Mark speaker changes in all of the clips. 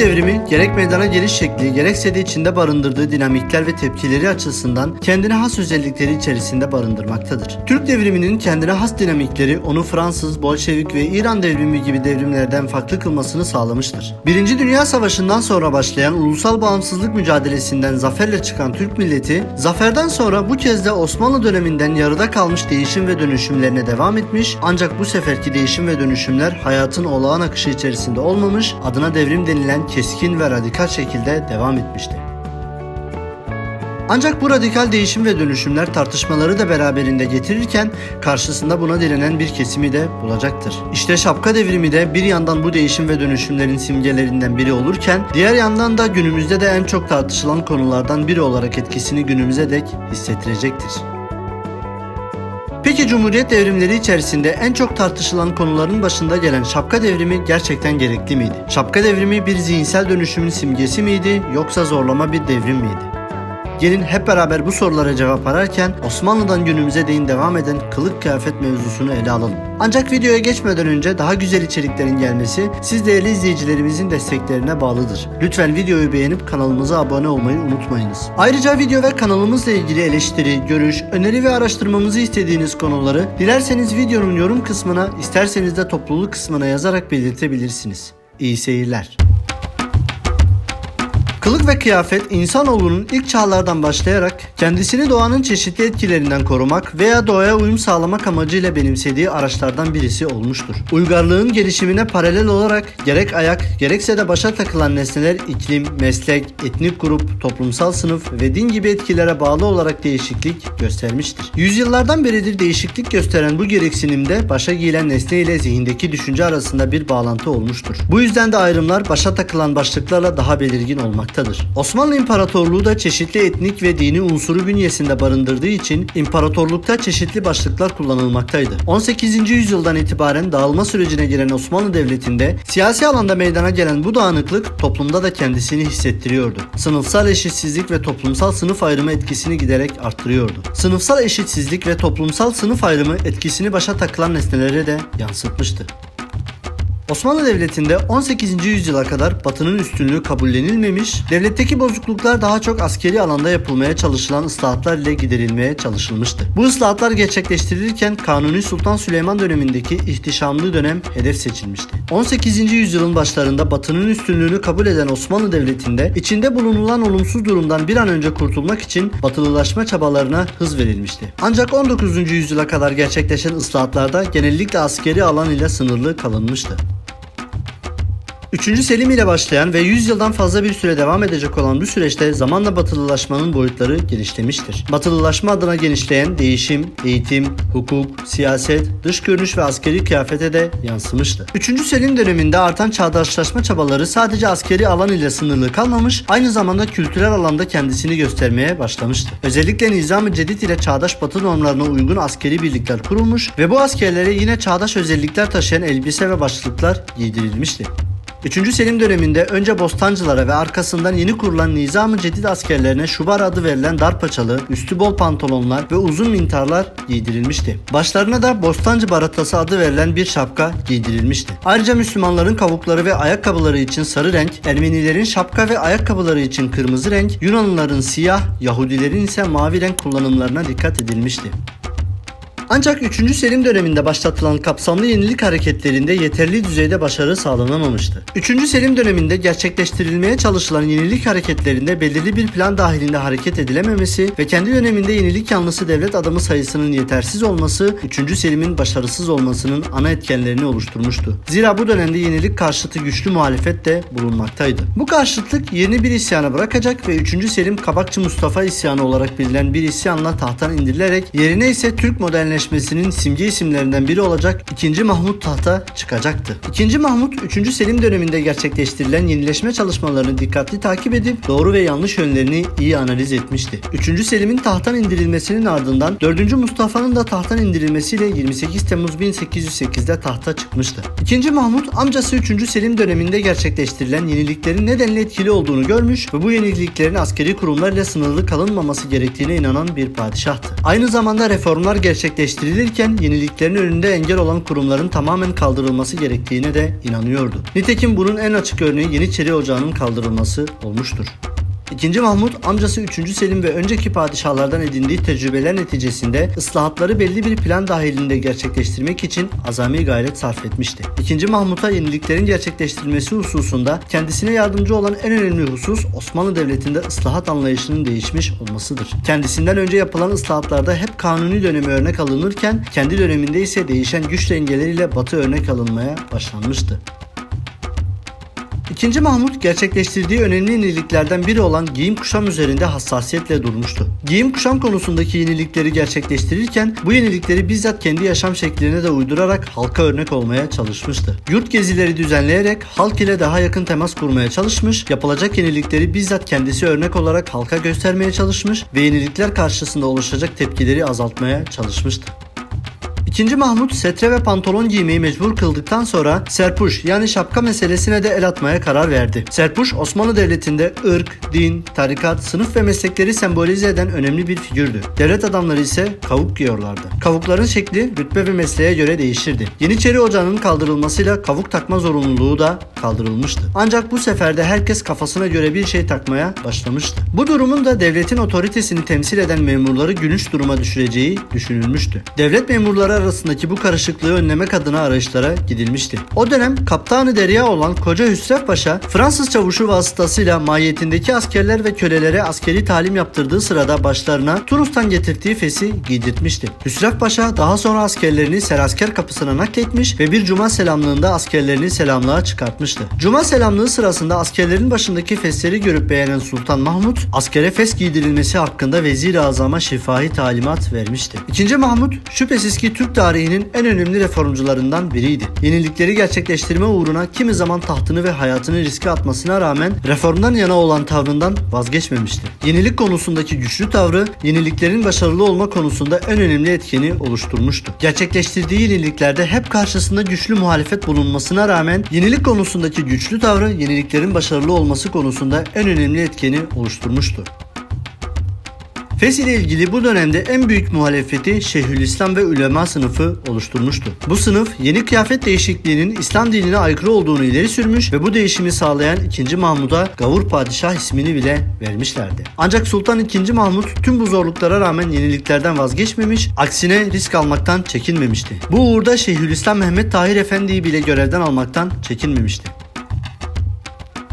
Speaker 1: devrimi gerek meydana geliş şekli gerekse de içinde barındırdığı dinamikler ve tepkileri açısından kendine has özellikleri içerisinde barındırmaktadır. Türk devriminin kendine has dinamikleri onu Fransız, Bolşevik ve İran devrimi gibi devrimlerden farklı kılmasını sağlamıştır. Birinci Dünya Savaşı'ndan sonra başlayan ulusal bağımsızlık mücadelesinden zaferle çıkan Türk milleti, zaferden sonra bu kez de Osmanlı döneminden yarıda kalmış değişim ve dönüşümlerine devam etmiş ancak bu seferki değişim ve dönüşümler hayatın olağan akışı içerisinde olmamış, adına devrim denilen keskin ve radikal şekilde devam etmişti. Ancak bu radikal değişim ve dönüşümler tartışmaları da beraberinde getirirken karşısında buna direnen bir kesimi de bulacaktır. İşte şapka devrimi de bir yandan bu değişim ve dönüşümlerin simgelerinden biri olurken diğer yandan da günümüzde de en çok tartışılan konulardan biri olarak etkisini günümüze dek hissettirecektir. Peki Cumhuriyet devrimleri içerisinde en çok tartışılan konuların başında gelen şapka devrimi gerçekten gerekli miydi? Şapka devrimi bir zihinsel dönüşümün simgesi miydi yoksa zorlama bir devrim miydi? Gelin hep beraber bu sorulara cevap ararken Osmanlı'dan günümüze değin devam eden kılık kıyafet mevzusunu ele alalım. Ancak videoya geçmeden önce daha güzel içeriklerin gelmesi siz değerli izleyicilerimizin desteklerine bağlıdır. Lütfen videoyu beğenip kanalımıza abone olmayı unutmayınız. Ayrıca video ve kanalımızla ilgili eleştiri, görüş, öneri ve araştırmamızı istediğiniz konuları dilerseniz videonun yorum kısmına, isterseniz de topluluk kısmına yazarak belirtebilirsiniz. İyi seyirler. Kılık ve kıyafet insanoğlunun ilk çağlardan başlayarak kendisini doğanın çeşitli etkilerinden korumak veya doğaya uyum sağlamak amacıyla benimsediği araçlardan birisi olmuştur. Uygarlığın gelişimine paralel olarak gerek ayak gerekse de başa takılan nesneler iklim, meslek, etnik grup, toplumsal sınıf ve din gibi etkilere bağlı olarak değişiklik göstermiştir. Yüzyıllardan beridir değişiklik gösteren bu gereksinimde başa giyilen nesne ile zihindeki düşünce arasında bir bağlantı olmuştur. Bu yüzden de ayrımlar başa takılan başlıklarla daha belirgin olmaktadır. Osmanlı İmparatorluğu da çeşitli etnik ve dini unsuru bünyesinde barındırdığı için imparatorlukta çeşitli başlıklar kullanılmaktaydı. 18. yüzyıldan itibaren dağılma sürecine giren Osmanlı Devleti'nde siyasi alanda meydana gelen bu dağınıklık toplumda da kendisini hissettiriyordu. Sınıfsal eşitsizlik ve toplumsal sınıf ayrımı etkisini giderek arttırıyordu. Sınıfsal eşitsizlik ve toplumsal sınıf ayrımı etkisini başa takılan nesnelere de yansıtmıştı. Osmanlı Devleti'nde 18. yüzyıla kadar Batı'nın üstünlüğü kabullenilmemiş, devletteki bozukluklar daha çok askeri alanda yapılmaya çalışılan ıslahatlar ile giderilmeye çalışılmıştı. Bu ıslahatlar gerçekleştirilirken Kanuni Sultan Süleyman dönemindeki ihtişamlı dönem hedef seçilmişti. 18. yüzyılın başlarında Batı'nın üstünlüğünü kabul eden Osmanlı Devleti'nde içinde bulunulan olumsuz durumdan bir an önce kurtulmak için batılılaşma çabalarına hız verilmişti. Ancak 19. yüzyıla kadar gerçekleşen ıslahatlarda genellikle askeri alan ile sınırlı kalınmıştı. 3. Selim ile başlayan ve 100 yıldan fazla bir süre devam edecek olan bu süreçte zamanla batılılaşmanın boyutları genişlemiştir. Batılılaşma adına genişleyen değişim, eğitim, hukuk, siyaset, dış görünüş ve askeri kıyafete de yansımıştı. 3. Selim döneminde artan çağdaşlaşma çabaları sadece askeri alan ile sınırlı kalmamış, aynı zamanda kültürel alanda kendisini göstermeye başlamıştı. Özellikle Nizam-ı Cedid ile çağdaş batı normlarına uygun askeri birlikler kurulmuş ve bu askerlere yine çağdaş özellikler taşıyan elbise ve başlıklar giydirilmişti. 3. Selim döneminde önce Bostancılara ve arkasından yeni kurulan Nizam-ı Cedid askerlerine şubar adı verilen dar paçalı, üstü bol pantolonlar ve uzun mintarlar giydirilmişti. Başlarına da Bostancı baratası adı verilen bir şapka giydirilmişti. Ayrıca Müslümanların kavukları ve ayakkabıları için sarı renk, Ermenilerin şapka ve ayakkabıları için kırmızı renk, Yunanlıların siyah, Yahudilerin ise mavi renk kullanımlarına dikkat edilmişti. Ancak 3. Selim döneminde başlatılan kapsamlı yenilik hareketlerinde yeterli düzeyde başarı sağlanamamıştı. 3. Selim döneminde gerçekleştirilmeye çalışılan yenilik hareketlerinde belirli bir plan dahilinde hareket edilememesi ve kendi döneminde yenilik yanlısı devlet adamı sayısının yetersiz olması 3. Selim'in başarısız olmasının ana etkenlerini oluşturmuştu. Zira bu dönemde yenilik karşıtı güçlü muhalefet de bulunmaktaydı. Bu karşıtlık yeni bir isyana bırakacak ve 3. Selim Kabakçı Mustafa isyanı olarak bilinen bir isyanla tahttan indirilerek yerine ise Türk modernleşmesi simge isimlerinden biri olacak 2. Mahmut tahta çıkacaktı. 2. Mahmut 3. Selim döneminde gerçekleştirilen yenileşme çalışmalarını dikkatli takip edip doğru ve yanlış yönlerini iyi analiz etmişti. 3. Selim'in tahttan indirilmesinin ardından 4. Mustafa'nın da tahttan indirilmesiyle 28 Temmuz 1808'de tahta çıkmıştı. 2. Mahmut amcası 3. Selim döneminde gerçekleştirilen yeniliklerin nedenle etkili olduğunu görmüş ve bu yeniliklerin askeri kurumlar ile sınırlı kalınmaması gerektiğine inanan bir padişahtı. Aynı zamanda reformlar gerçekleştirilmişti gerçekleştirilirken yeniliklerin önünde engel olan kurumların tamamen kaldırılması gerektiğine de inanıyordu. Nitekim bunun en açık örneği Yeniçeri Ocağı'nın kaldırılması olmuştur. İkinci Mahmut amcası 3. Selim ve önceki padişahlardan edindiği tecrübeler neticesinde ıslahatları belli bir plan dahilinde gerçekleştirmek için azami gayret sarf etmişti. İkinci Mahmut'a yeniliklerin gerçekleştirilmesi hususunda kendisine yardımcı olan en önemli husus Osmanlı Devleti'nde ıslahat anlayışının değişmiş olmasıdır. Kendisinden önce yapılan ıslahatlarda hep kanuni dönemi örnek alınırken kendi döneminde ise değişen güç dengeleriyle batı örnek alınmaya başlanmıştı. İkinci Mahmut gerçekleştirdiği önemli yeniliklerden biri olan giyim kuşam üzerinde hassasiyetle durmuştu. Giyim kuşam konusundaki yenilikleri gerçekleştirirken bu yenilikleri bizzat kendi yaşam şekline de uydurarak halka örnek olmaya çalışmıştı. Yurt gezileri düzenleyerek halk ile daha yakın temas kurmaya çalışmış, yapılacak yenilikleri bizzat kendisi örnek olarak halka göstermeye çalışmış ve yenilikler karşısında oluşacak tepkileri azaltmaya çalışmıştı. İkinci Mahmut setre ve pantolon giymeyi mecbur kıldıktan sonra serpuş yani şapka meselesine de el atmaya karar verdi. Serpuş Osmanlı Devleti'nde ırk, din, tarikat, sınıf ve meslekleri sembolize eden önemli bir figürdü. Devlet adamları ise kavuk giyiyorlardı. Kavukların şekli rütbe ve mesleğe göre değişirdi. Yeniçeri Ocağı'nın kaldırılmasıyla kavuk takma zorunluluğu da kaldırılmıştı. Ancak bu sefer de herkes kafasına göre bir şey takmaya başlamıştı. Bu durumun da devletin otoritesini temsil eden memurları gülünç duruma düşüreceği düşünülmüştü. Devlet memurları arasındaki bu karışıklığı önlemek adına arayışlara gidilmişti. O dönem kaptanı derya olan Koca Hüsrev Paşa Fransız çavuşu vasıtasıyla mahiyetindeki askerler ve kölelere askeri talim yaptırdığı sırada başlarına Tunus'tan getirdiği fesi giydirtmişti. Hüsrev Paşa daha sonra askerlerini Serasker kapısına nakletmiş ve bir cuma selamlığında askerlerini selamlığa çıkartmıştı. Cuma selamlığı sırasında askerlerin başındaki fesleri görüp beğenen Sultan Mahmut askere fes giydirilmesi hakkında Vezir-i Azam'a şifahi talimat vermişti. İkinci Mahmut şüphesiz ki Türk tarihinin en önemli reformcularından biriydi. Yenilikleri gerçekleştirme uğruna kimi zaman tahtını ve hayatını riske atmasına rağmen reformdan yana olan tavrından vazgeçmemişti. Yenilik konusundaki güçlü tavrı yeniliklerin başarılı olma konusunda en önemli etkeni oluşturmuştu. Gerçekleştirdiği yeniliklerde hep karşısında güçlü muhalefet bulunmasına rağmen yenilik konusundaki güçlü tavrı yeniliklerin başarılı olması konusunda en önemli etkeni oluşturmuştu. Fes ile ilgili bu dönemde en büyük muhalefeti Şeyhülislam ve ulema sınıfı oluşturmuştu. Bu sınıf yeni kıyafet değişikliğinin İslam dinine aykırı olduğunu ileri sürmüş ve bu değişimi sağlayan 2. Mahmud'a Gavur Padişah ismini bile vermişlerdi. Ancak Sultan II. Mahmud tüm bu zorluklara rağmen yeniliklerden vazgeçmemiş, aksine risk almaktan çekinmemişti. Bu uğurda Şeyhülislam Mehmet Tahir Efendi'yi bile görevden almaktan çekinmemişti.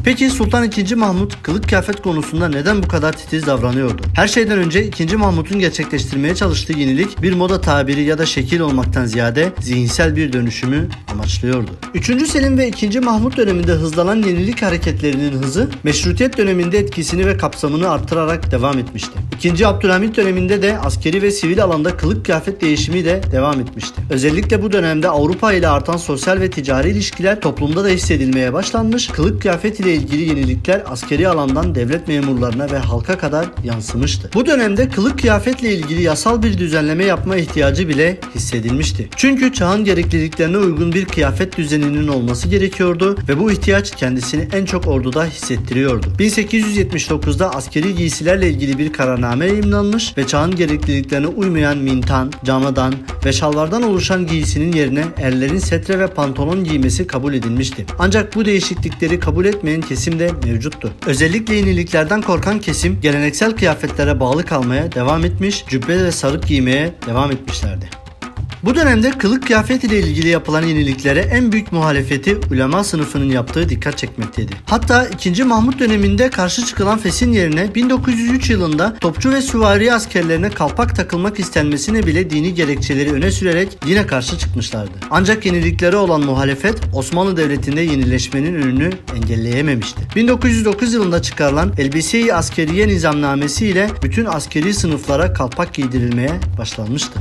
Speaker 1: Peki Sultan II. Mahmut kılık kıyafet konusunda neden bu kadar titiz davranıyordu? Her şeyden önce 2. Mahmut'un gerçekleştirmeye çalıştığı yenilik bir moda tabiri ya da şekil olmaktan ziyade zihinsel bir dönüşümü amaçlıyordu. 3. Selim ve 2. Mahmut döneminde hızlanan yenilik hareketlerinin hızı meşrutiyet döneminde etkisini ve kapsamını arttırarak devam etmişti. 2. Abdülhamit döneminde de askeri ve sivil alanda kılık kıyafet değişimi de devam etmişti. Özellikle bu dönemde Avrupa ile artan sosyal ve ticari ilişkiler toplumda da hissedilmeye başlanmış, kılık kıyafet ile ilgili yenilikler askeri alandan devlet memurlarına ve halka kadar yansımıştı. Bu dönemde kılık kıyafetle ilgili yasal bir düzenleme yapma ihtiyacı bile hissedilmişti. Çünkü çağın gerekliliklerine uygun bir kıyafet düzeninin olması gerekiyordu ve bu ihtiyaç kendisini en çok orduda hissettiriyordu. 1879'da askeri giysilerle ilgili bir kararname yayımlanmış ve çağın gerekliliklerine uymayan mintan, camadan ve şalvardan oluşan giysinin yerine erlerin setre ve pantolon giymesi kabul edilmişti. Ancak bu değişiklikleri kabul etmeyen kesim de mevcuttu. Özellikle yeniliklerden korkan kesim geleneksel kıyafetlere bağlı kalmaya devam etmiş, cübbe ve sarık giymeye devam etmişlerdi. Bu dönemde kılık kıyafet ile ilgili yapılan yeniliklere en büyük muhalefeti ulema sınıfının yaptığı dikkat çekmekteydi. Hatta 2. Mahmut döneminde karşı çıkılan fesin yerine 1903 yılında topçu ve süvari askerlerine kalpak takılmak istenmesine bile dini gerekçeleri öne sürerek yine karşı çıkmışlardı. Ancak yeniliklere olan muhalefet Osmanlı Devleti'nde yenileşmenin önünü engelleyememişti. 1909 yılında çıkarılan Elbise-i Askeriye Nizamnamesi ile bütün askeri sınıflara kalpak giydirilmeye başlanmıştı.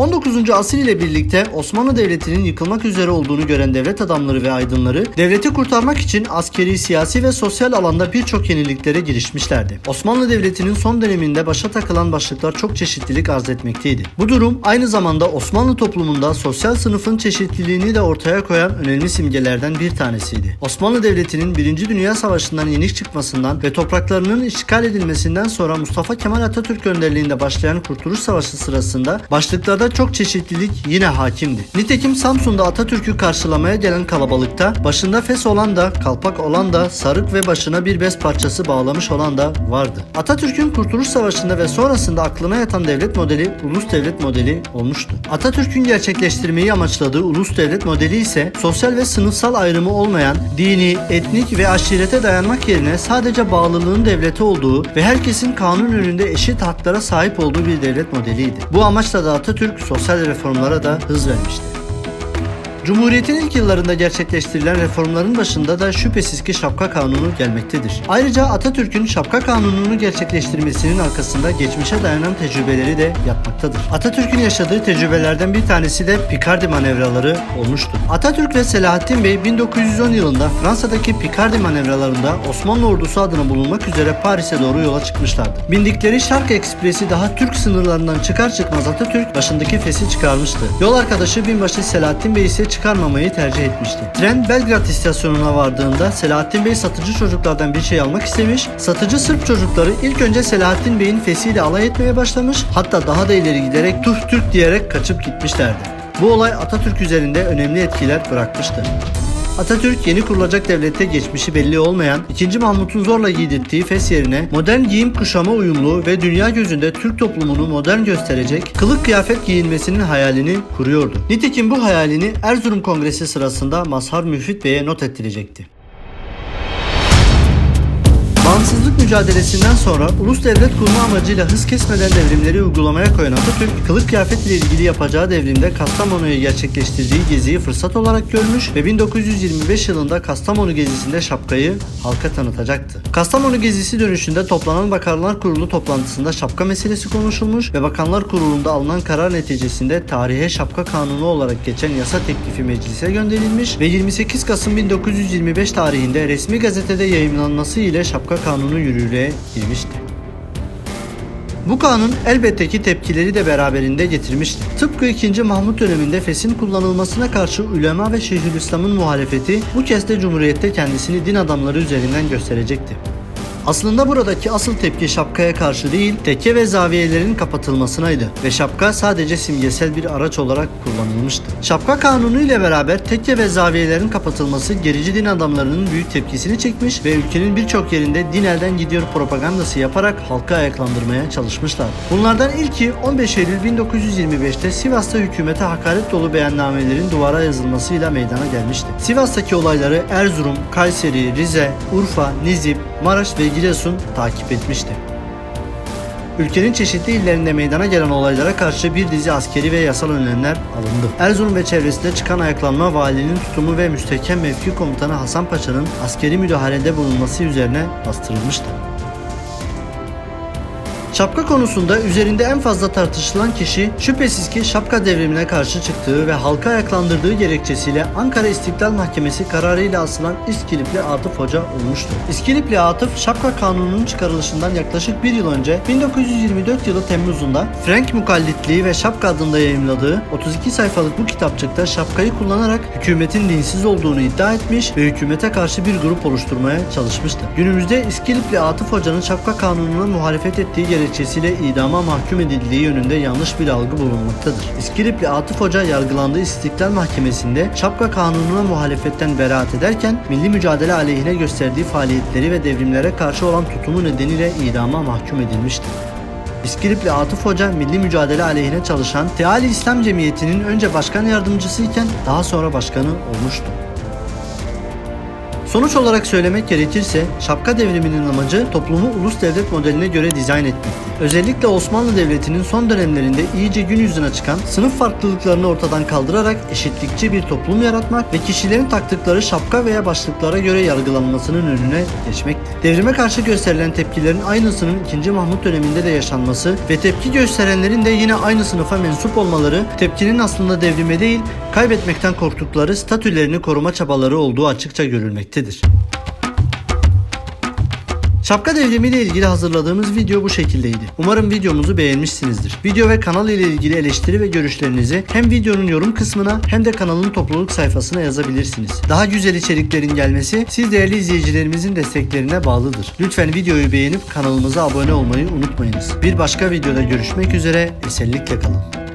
Speaker 1: 19. asır ile birlikte Osmanlı Devleti'nin yıkılmak üzere olduğunu gören devlet adamları ve aydınları devleti kurtarmak için askeri, siyasi ve sosyal alanda birçok yeniliklere girişmişlerdi. Osmanlı Devleti'nin son döneminde başa takılan başlıklar çok çeşitlilik arz etmekteydi. Bu durum aynı zamanda Osmanlı toplumunda sosyal sınıfın çeşitliliğini de ortaya koyan önemli simgelerden bir tanesiydi. Osmanlı Devleti'nin 1. Dünya Savaşı'ndan yenik çıkmasından ve topraklarının işgal edilmesinden sonra Mustafa Kemal Atatürk önderliğinde başlayan Kurtuluş Savaşı sırasında başlıklarda çok çeşitlilik yine hakimdi. Nitekim Samsun'da Atatürk'ü karşılamaya gelen kalabalıkta başında fes olan da, kalpak olan da, sarık ve başına bir bez parçası bağlamış olan da vardı. Atatürk'ün Kurtuluş Savaşı'nda ve sonrasında aklına yatan devlet modeli ulus devlet modeli olmuştu. Atatürk'ün gerçekleştirmeyi amaçladığı ulus devlet modeli ise sosyal ve sınıfsal ayrımı olmayan, dini, etnik ve aşirete dayanmak yerine sadece bağlılığın devleti olduğu ve herkesin kanun önünde eşit haklara sahip olduğu bir devlet modeliydi. Bu amaçla da Atatürk sosyal reformlara da hız vermişti. Cumhuriyetin ilk yıllarında gerçekleştirilen reformların başında da şüphesiz ki şapka kanunu gelmektedir. Ayrıca Atatürk'ün şapka kanununu gerçekleştirmesinin arkasında geçmişe dayanan tecrübeleri de yatmaktadır. Atatürk'ün yaşadığı tecrübelerden bir tanesi de Picardy manevraları olmuştur. Atatürk ve Selahattin Bey 1910 yılında Fransa'daki Picardy manevralarında Osmanlı ordusu adına bulunmak üzere Paris'e doğru yola çıkmışlardı. Bindikleri Şark Ekspresi daha Türk sınırlarından çıkar çıkmaz Atatürk başındaki fesi çıkarmıştı. Yol arkadaşı binbaşı Selahattin Bey ise çıkarmamayı tercih etmişti. Tren Belgrad istasyonuna vardığında Selahattin Bey satıcı çocuklardan bir şey almak istemiş. Satıcı Sırp çocukları ilk önce Selahattin Bey'in fesiyle alay etmeye başlamış. Hatta daha da ileri giderek Tuh Türk diyerek kaçıp gitmişlerdi. Bu olay Atatürk üzerinde önemli etkiler bırakmıştı. Atatürk yeni kurulacak devlette geçmişi belli olmayan 2. Mahmut'un zorla giydirttiği fes yerine modern giyim kuşama uyumlu ve dünya gözünde Türk toplumunu modern gösterecek kılık kıyafet giyinmesinin hayalini kuruyordu. Nitekim bu hayalini Erzurum Kongresi sırasında Mazhar Müfit Bey'e not ettirecekti. Bağımsızlık mücadelesinden sonra ulus devlet kurma amacıyla hız kesmeden devrimleri uygulamaya koyan Atatürk, kılık kıyafet ile ilgili yapacağı devrimde Kastamonu'ya gerçekleştirdiği geziyi fırsat olarak görmüş ve 1925 yılında Kastamonu gezisinde şapkayı halka tanıtacaktı. Kastamonu gezisi dönüşünde toplanan Bakanlar Kurulu toplantısında şapka meselesi konuşulmuş ve Bakanlar Kurulu'nda alınan karar neticesinde tarihe şapka kanunu olarak geçen yasa teklifi meclise gönderilmiş ve 28 Kasım 1925 tarihinde resmi gazetede yayımlanması ile şapka kanunu yürürlüğe girmişti. Bu kanun elbette ki tepkileri de beraberinde getirmişti. Tıpkı 2. Mahmut döneminde fesin kullanılmasına karşı ulema ve Şeyhülislam'ın muhalefeti bu kez de Cumhuriyet'te kendisini din adamları üzerinden gösterecekti. Aslında buradaki asıl tepki şapkaya karşı değil, tekke ve zaviyelerin kapatılmasınaydı ve şapka sadece simgesel bir araç olarak kullanılmıştı. Şapka kanunu ile beraber tekke ve zaviyelerin kapatılması gerici din adamlarının büyük tepkisini çekmiş ve ülkenin birçok yerinde din elden gidiyor propagandası yaparak halkı ayaklandırmaya çalışmışlar. Bunlardan ilki 15 Eylül 1925'te Sivas'ta hükümete hakaret dolu beyannamelerin duvara yazılmasıyla meydana gelmişti. Sivas'taki olayları Erzurum, Kayseri, Rize, Urfa, Nizip, Maraş ve Giresun takip etmişti. Ülkenin çeşitli illerinde meydana gelen olaylara karşı bir dizi askeri ve yasal önlemler alındı. Erzurum ve çevresinde çıkan ayaklanma valinin tutumu ve müstehkem mevki komutanı Hasan Paşa'nın askeri müdahalede bulunması üzerine bastırılmıştı. Şapka konusunda üzerinde en fazla tartışılan kişi şüphesiz ki şapka devrimine karşı çıktığı ve halka ayaklandırdığı gerekçesiyle Ankara İstiklal Mahkemesi kararıyla asılan İskilipli Atıf Hoca olmuştur. İskilipli Atıf şapka kanununun çıkarılışından yaklaşık bir yıl önce 1924 yılı Temmuz'unda Frank Mukallitliği ve Şapka adında yayımladığı 32 sayfalık bu kitapçıkta şapkayı kullanarak hükümetin dinsiz olduğunu iddia etmiş ve hükümete karşı bir grup oluşturmaya çalışmıştı. Günümüzde İskilipli Atıf Hoca'nın şapka kanununa muhalefet ettiği gerekçesiyle idama mahkum edildiği yönünde yanlış bir algı bulunmaktadır. İskilipli Atıf Hoca yargılandığı İstiklal Mahkemesi'nde şapka kanununa muhalefetten beraat ederken milli mücadele aleyhine gösterdiği faaliyetleri ve devrimlere karşı olan tutumu nedeniyle idama mahkum edilmiştir. İskilipli Atıf Hoca milli mücadele aleyhine çalışan Teali İslam Cemiyeti'nin önce başkan yardımcısı iken daha sonra başkanı olmuştu. Sonuç olarak söylemek gerekirse şapka devriminin amacı toplumu ulus devlet modeline göre dizayn etmekti. Özellikle Osmanlı Devleti'nin son dönemlerinde iyice gün yüzüne çıkan sınıf farklılıklarını ortadan kaldırarak eşitlikçi bir toplum yaratmak ve kişilerin taktıkları şapka veya başlıklara göre yargılanmasının önüne geçmekti. Devrime karşı gösterilen tepkilerin aynısının 2. Mahmut döneminde de yaşanması ve tepki gösterenlerin de yine aynı sınıfa mensup olmaları tepkinin aslında devrime değil kaybetmekten korktukları statülerini koruma çabaları olduğu açıkça görülmektedir. Şapka devrimiyle ilgili hazırladığımız video bu şekildeydi. Umarım videomuzu beğenmişsinizdir. Video ve kanal ile ilgili eleştiri ve görüşlerinizi hem videonun yorum kısmına hem de kanalın topluluk sayfasına yazabilirsiniz. Daha güzel içeriklerin gelmesi siz değerli izleyicilerimizin desteklerine bağlıdır. Lütfen videoyu beğenip kanalımıza abone olmayı unutmayınız. Bir başka videoda görüşmek üzere, esenlikle kalın.